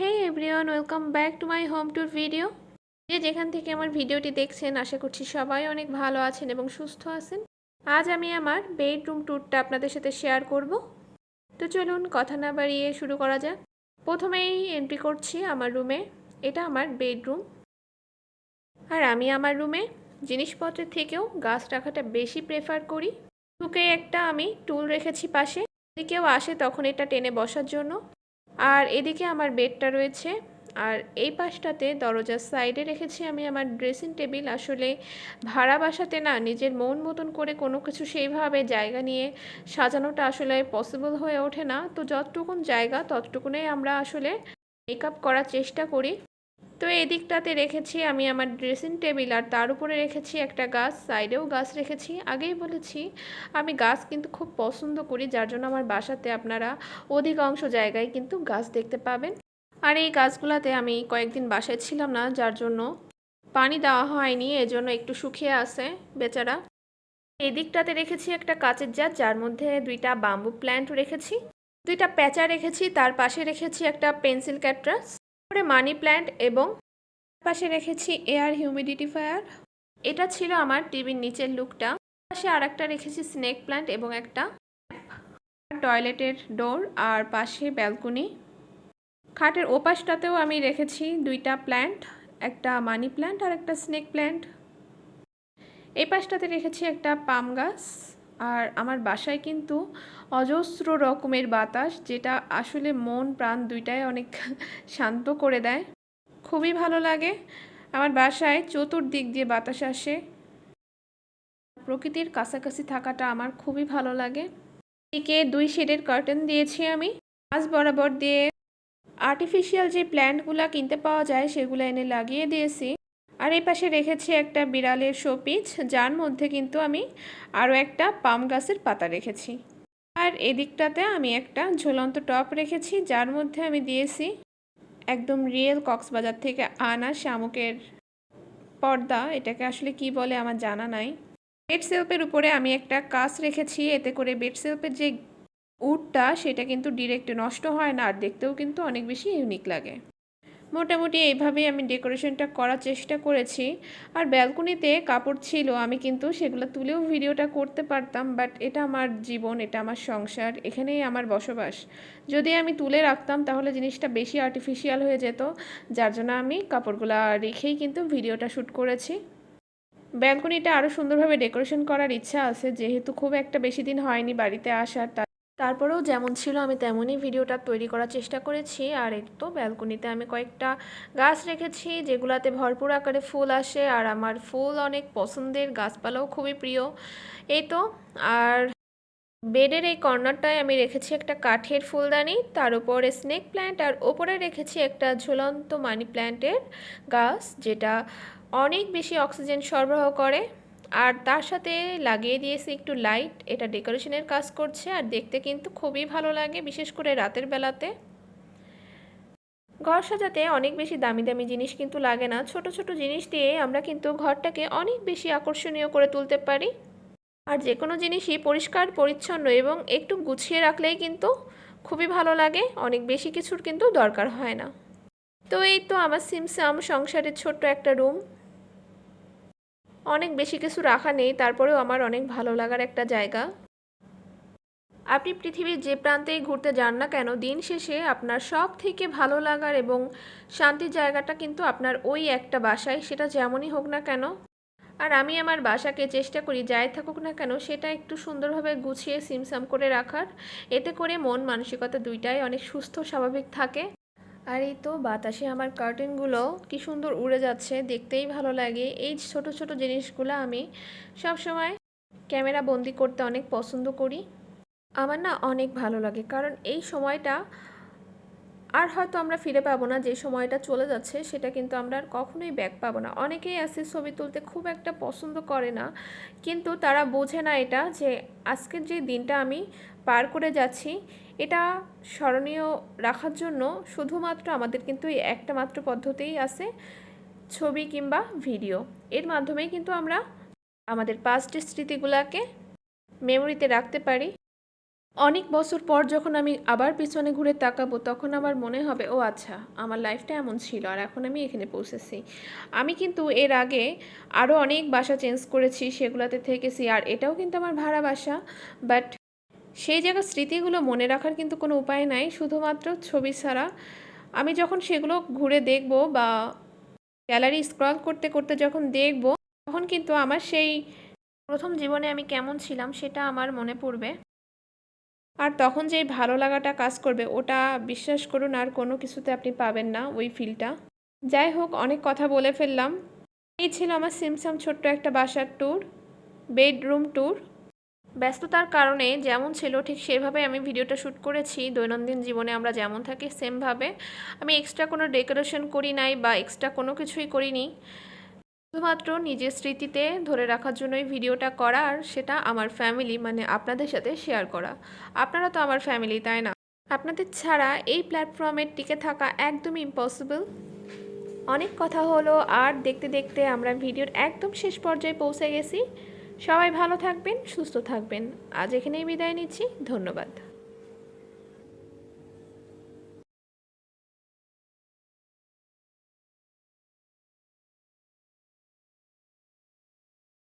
Hey everyone welcome back to my home tour video যে যেখান থেকে আমার ভিডিওটি দেখছেন, আশা করছি সবাই অনেক ভালো আছেন এবং সুস্থ আছেন। আজ আমি আমার বেডরুম ট্যুরটা আপনাদের সাথে শেয়ার করব। তো চলুন কথা না বাড়িয়ে শুরু করা যাক। প্রথমেই এন্ট্রি করছি আমার রুমে এটা আমার বেডরুম আর আমি আমার রুমে জিনিসপত্রের থেকেও গাছ রাখাটা বেশি প্রেফার করি। ঢুকে একটা আমি টুল রেখেছি পাশে। যদি কেউ আসে তখন এটা টেনে বসার জন্য। আর এদিকে আমার বেডটা রয়েছে। আর এই পাশটাতে দরজার সাইডে রেখেছি আমি আমার ড্রেসিং টেবিল। আসলে ভাড়া বাসাতে না নিজের মন মতন করে কোনো কিছু সেইভাবে জায়গা নিয়ে সাজানোটা আসলে পসিবল হয়ে ওঠে না। তো যতটুকুন জায়গা ততটুকুনেই আমরা আসলে মেকআপ করার চেষ্টা করি। তো এদিকটাতে রেখেছি আমি আমার ড্রেসিং টেবিল আর তার উপরে রেখেছি একটা গাছ, সাইডেও গাছ রেখেছি। আগেই বলেছি, আমি গাছ কিন্তু খুব পছন্দ করি, যার জন্য আমার বাসাতে আপনারা অধিকাংশ জায়গায় কিন্তু গাছ দেখতে পাবেন। আর এই গাছগুলোতে আমি কয়েকদিন বাসায় ছিলাম না, যার জন্য পানি দেওয়া হয়নি, এজন্য একটু শুকিয়ে আছে বেচারা। এই দিকটাতে রেখেছি একটা কাচের জার, যার মধ্যে দুইটা বাম্বু প্ল্যান্ট রেখেছি। দুইটা প্যাঁচা রেখেছি, তার পাশে রেখেছি একটা পেন্সিল ক্যাট্রাস করে মানি প্ল্যান্ট এবং পাশে রেখেছি এয়ার হিউমিডিটিফায়ার এটা ছিল আমার টিভির নিচের লুকটা। পাশে আর একটা রেখেছি স্নেক প্ল্যান্ট এবং একটা টয়লেটের ডোর আর পাশে ব্যালকনি। খাটের ওপাশটাতেও আমি রেখেছি দুইটা প্ল্যান্ট, একটা মানি প্ল্যান্ট আর একটা স্নেক প্ল্যান্ট। এই পাশটাতে রেখেছি একটা পাম গাছ। আর আমার বাসায় কিন্তু অজস্র রকমের বাতাস, যেটা আসলে মন, প্রাণ দুইটাই অনেক শান্ত করে দেয়। খুবই ভালো লাগে। আমার বাসায় চতুর্দিক দিয়ে বাতাস আসে। প্রকৃতির কাছাকাছি থাকাটা আমার খুবই ভালো লাগে। এদিকে দুই শেডের কার্টেন দিয়েছি আমি। আজ বরাবর দিয়ে আর্টিফিশিয়াল যে প্ল্যান্টগুলো কিনতে পাওয়া যায়, সেগুলো এনে লাগিয়ে দিয়েছি। আর এই পাশে রেখেছি একটা বিড়ালের শোপিচ, যার মধ্যে কিন্তু আমি আরও একটা পাম গাছের পাতা রেখেছি। আর এদিকটাতে আমি একটা ঝুলন্ত টপ রেখেছি, যার মধ্যে আমি দিয়েছি একদম রিয়েল কক্সবাজার থেকে আনা শামুকের পর্দা। এটাকে আসলে কি বলে আমার জানা নাই। বেড সেলফের উপরে আমি একটা কাজ রেখেছি, এতে করে বেড সেলফের যে উডটা সেটা কিন্তু ডিরেক্ট নষ্ট হয় না, আর দেখতেও কিন্তু অনেক বেশি ইউনিক লাগে। মোটামুটি এইভাবেই আমি ডেকোরেশনটা করার চেষ্টা করেছি। আর ব্যালকনিতে কাপড় ছিল, আমি কিন্তু সেগুলো তুলেও ভিডিওটা করতে পারতাম, বাট এটা আমার জীবন, এটা আমার সংসার, এখানেই আমার বসবাস। যদি আমি তুলে রাখতাম, তাহলে জিনিসটা বেশি আর্টিফিশিয়াল হয়ে যেত, যার জন্য আমি কাপড়গুলো রেখেই কিন্তু ভিডিওটা শ্যুট করেছি। ব্যালকনিটা আরও সুন্দরভাবে ডেকোরেশন করার ইচ্ছা আছে, যেহেতু খুব একটা বেশি দিন হয়নি বাড়িতে আসার তারপরেও যেমন ছিল আমি তেমনই ভিডিওটা তৈরি করার চেষ্টা করেছি। আর এই তো ব্যালকনিতে আমি কয়েকটা গাছ রেখেছি, যেগুলাতে ভরপুর আকারে ফুল আসে। আর আমার ফুল অনেক পছন্দের, গাছপালাও খুবই প্রিয়। এই তো, আর বেডের এই কর্নারটায় আমি রেখেছি একটা কাঠের ফুলদানি, তার উপরে স্নেক প্ল্যান্ট, আর ওপরে রেখেছি একটা ঝুলন্ত মানি প্ল্যান্টের গাছ, যেটা অনেক বেশি অক্সিজেন সরবরাহ করে। আর তার সাথে লাগিয়ে দিয়েছি একটু লাইট এটা ডেকোরেশনের কাজ করছে আর দেখতে কিন্তু খুবই ভালো লাগে, বিশেষ করে রাতের বেলাতে। ঘর সাজাতে অনেক বেশি দামি দামি জিনিস কিন্তু লাগে না, ছোট ছোট জিনিস দিয়ে আমরা কিন্তু ঘরটাকে অনেক বেশি আকর্ষণীয় করে তুলতে পারি। আর যে কোনো জিনিসই পরিষ্কার, পরিচ্ছন্ন এবং একটু গুছিয়ে রাখলেই কিন্তু খুবই ভালো লাগে, অনেক বেশি কিছুর কিন্তু দরকার হয় না। তো এই তো আমার সিমসাম সংসারের ছোট্ট একটা রুম অনেক বেশি কিছু রাখা নেই, তারপরেও আমার অনেক ভালো লাগার একটা জায়গা। আপনি পৃথিবীর যে প্রান্তেই ঘুরতে যান না কেন, দিন শেষে আপনার সব থেকে ভালো লাগার এবং শান্তির জায়গাটা কিন্তু আপনার ওই একটা বাসায়, সেটা যেমনই হোক না কেন। আর আমি আমার বাসাকে চেষ্টা করি, যাই থাকুক না কেন, সেটা একটু সুন্দরভাবে গুছিয়ে সিমসাম করে রাখার। এতে করে মন মানসিকতা দুইটাই অনেক সুস্থ, স্বাভাবিক থাকে। আর এই তো বাতাসে আমার কার্টেনগুলো কি সুন্দর উড়ে যাচ্ছে, দেখতেই ভালো লাগে। এই ছোট ছোট জিনিসগুলো আমি সব সময় ক্যামেরা বন্দি করতে অনেক পছন্দ করি। আমার না অনেক ভালো লাগে, কারণ এই সময়টা আর হয়তো আমরা ফিরে পাবো না, যে সময়টা চলে যাচ্ছে, সেটা কিন্তু আমরা আর কখনোই ব্যাক পাবো না। অনেকেই আছে ছবি তুলতে খুব একটা পছন্দ করে না, কিন্তু তারা বোঝে না এটা, যে আজকের যে দিনটা আমি পার করে যাচ্ছি, এটা স্মরণীয় রাখার জন্য শুধুমাত্র আমাদের কিন্তু এই একটা মাত্র পদ্ধতিই আছে ছবি কিংবা ভিডিও এর মাধ্যমেই কিন্তু আমরা আমাদের পাস্টের স্মৃতিগুলোকে মেমোরিতে রাখতে পারি। অনেক বছর পর যখন আমি আবার পিছনে ঘুরে তাকাবো, তখন আমার মনে হবে, ও আচ্ছা আমার লাইফটা এমন ছিল আর এখন আমি এখানে পৌঁছেছি। আমি কিন্তু এর আগে আরও অনেক বাসা চেঞ্জ করেছি সেগুলোতে থেকেছি, আর এটাও কিন্তু আমার ভাড়া বাসা। বাট সেই জায়গার স্মৃতিগুলো মনে রাখার কিন্তু কোনো উপায় নাই, শুধুমাত্র ছবি ছাড়া। আমি যখন সেগুলো ঘুরে দেখব বা গ্যালারি স্ক্রল করতে করতে যখন দেখব, তখন কিন্তু আমার সেই প্রথম জীবনে আমি কেমন ছিলাম সেটা আমার মনে পড়বে। আর তখন যেই ভালো লাগাটা কাজ করবে, ওটা বিশ্বাস করুন আর কোনো কিছুতে আপনি পাবেন না ওই ফিলটা যাই হোক, অনেক কথা বলে ফেললাম। এই ছিল আমার সিমসাম ছোট্ট একটা বাসার ট্যুর বেডরুম ট্যুর ব্যস্ততার কারণে যেমন ছিল, ঠিক সেভাবে আমি ভিডিওটা শ্যুট করেছি। দৈনন্দিন জীবনে আমরা যেমন থাকি সেমভাবে আমি এক্সট্রা কোনো ডেকোরেশন করি নাই বা এক্সট্রা কোনো কিছুই করিনি। শুধুমাত্র নিজের স্মৃতিতে ধরে রাখার জন্যই ভিডিওটা করা আর সেটা আমার ফ্যামিলি মানে আপনাদের সাথে শেয়ার করা। আপনারা তো আমার ফ্যামিলি তাই না? আপনাদের ছাড়া এই প্ল্যাটফর্মে টিকে থাকা একদমই ইম্পসিবল অনেক কথা হলো আর দেখতে দেখতে আমরা ভিডিওর একদম শেষ পর্যায়ে পৌঁছে গেছি। সবাই ভালো থাকবেন, সুস্থ থাকবেন। আজ এখানেই বিদায় নিচ্ছি। ধন্যবাদ।